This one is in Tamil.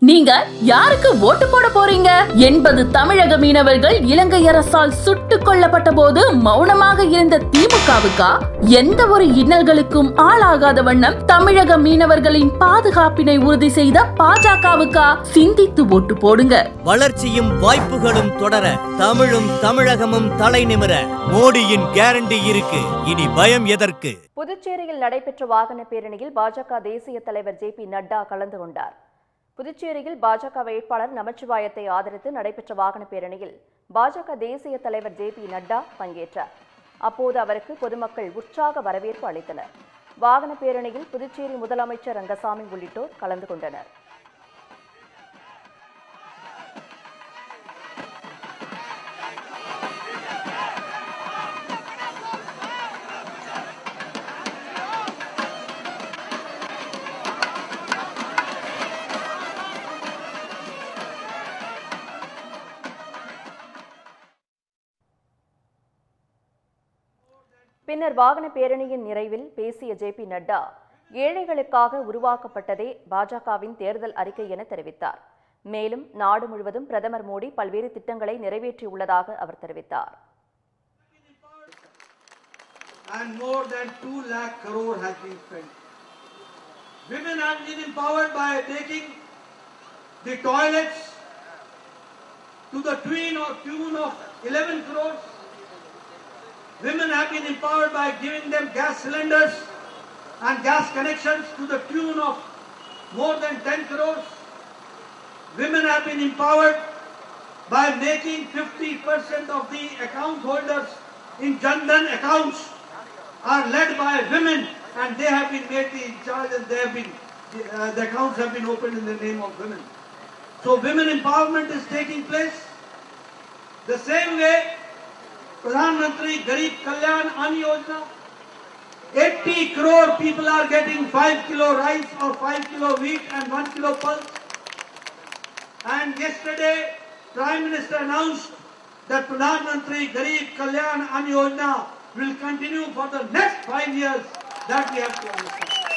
நீங்க யாருக்கு ஓட்டு போட போறீங்க? எண்பது தமிழக மீனவர்கள் இலங்கை அரசால் சுட்டுக் கொல்லப்பட்ட போது மௌனமாக இருந்த திமுகவுக்கா? எந்த ஒரு இன்னல்களுக்கும் ஆளாகாத வண்ணம் தமிழக மீனவர்களின் பாதுகாப்பினை உறுதி செய்த பாஜகவுக்கா? சிந்தித்து ஓட்டு போடுங்க. வளர்ச்சியும் வாய்ப்புகளும் தொடர தமிழும் தமிழகமும் தலை நிமிர மோடியின் கேரண்டி இருக்கு. இனி பயம் எதற்கு? புதுச்சேரியில் நடைபெற்ற வாகன பேரணியில் பாஜக தேசிய தலைவர் ஜே பி நட்டா கலந்து கொண்டார். புதுச்சேரியில் பாஜக வேட்பாளர் நமச்சிவாயத்தை ஆதரித்து நடைபெற்ற வாகன பேரணியில் பாஜக தேசிய தலைவர் ஜே பி நட்டா பங்கேற்றார். அப்போது அவருக்கு பொதுமக்கள் உற்சாக வரவேற்பு அளித்தனர். வாகன பேரணியில் புதுச்சேரி முதலமைச்சர் ரங்கசாமி உள்ளிட்டோர் கலந்து கொண்டனர். பின்னர் வாகன பேரணியின் நிறைவில் பேசிய ஜே பி நட்டா ஏழைகளுக்காக உருவாக்கப்பட்டதே பாஜகவின் தேர்தல் அறிக்கை என தெரிவித்தார் மேலும் நாடு முழுவதும் பிரதமர் மோடி பல்வேறு திட்டங்களை நிறைவேற்றியுள்ளதாக அவர் தெரிவித்தார் and more than 2 lakh crore has been spent. Women have been empowered by the toilets to the tune of, tune of 11 crores. Women have been empowered by giving them gas cylinders and gas connections to the tune of more than 10 crores. Women have been empowered by making 50% of the account holders in Jandan accounts are led by women and they have been made the in charge and they have been, uh, the accounts have been opened in the name of women. So women empowerment is taking place. The same way, Pradhan Mantri Garib Kalyan Ann Yojana, 80 crore people are getting 5 kilo rice or 5 kilo wheat and 1 kilo pulse. And yesterday, Prime Minister announced that Pradhan Mantri Garib Kalyan Yojana will continue for the next five years. That we have to understand.